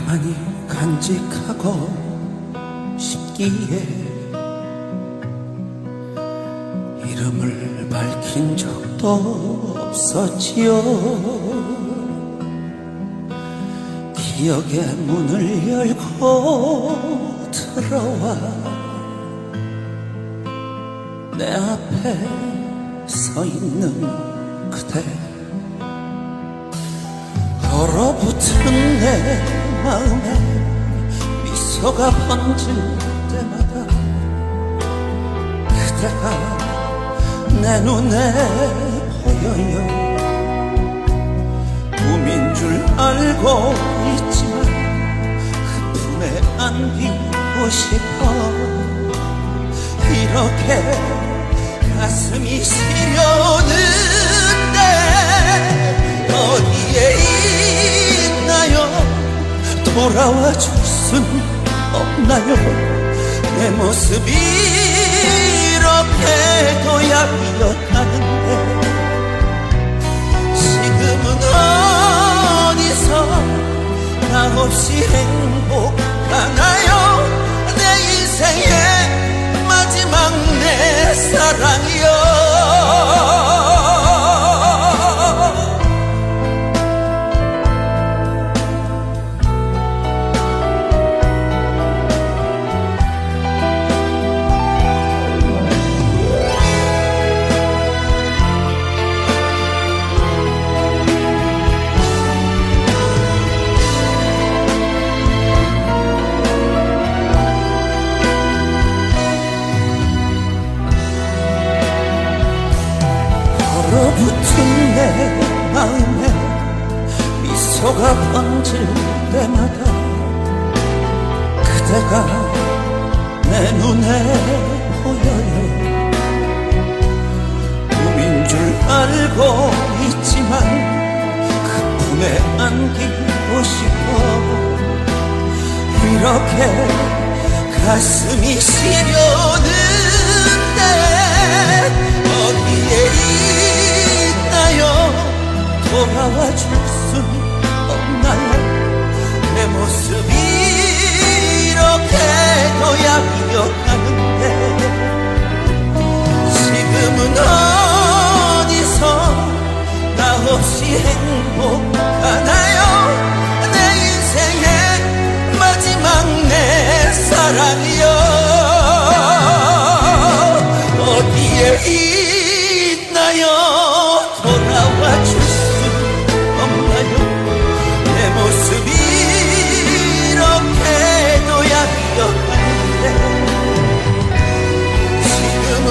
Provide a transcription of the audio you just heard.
가만히 간직하고 싶기에 이름을 밝힌 적도 없었지요. 기억의 문을 열고 들어와 내 앞에 서 있는 그대 얼어붙은 내 마음에 미소가 번질 때마다 그대가 내 눈에 보여요. 꿈인 줄 알고 있지만 그 품에 안기고 싶어 이렇게 가슴이 시려는데 어디에 돌아와 줄 순 없나요? 내 모습이 이렇게 도약이었다는데. 지금은 어디서 나 없이 행복하나요 얼어붙은 내 마음에 미소가 번질 때마다 그대가 내 눈에 보여요. 꿈인 줄 알고 있지만 그 품에 안기고 싶어 이렇게 가슴이 시려는 있나요? 돌아와 줄 수 없나요? 내 모습이 이렇게 도약이어가는데 지금은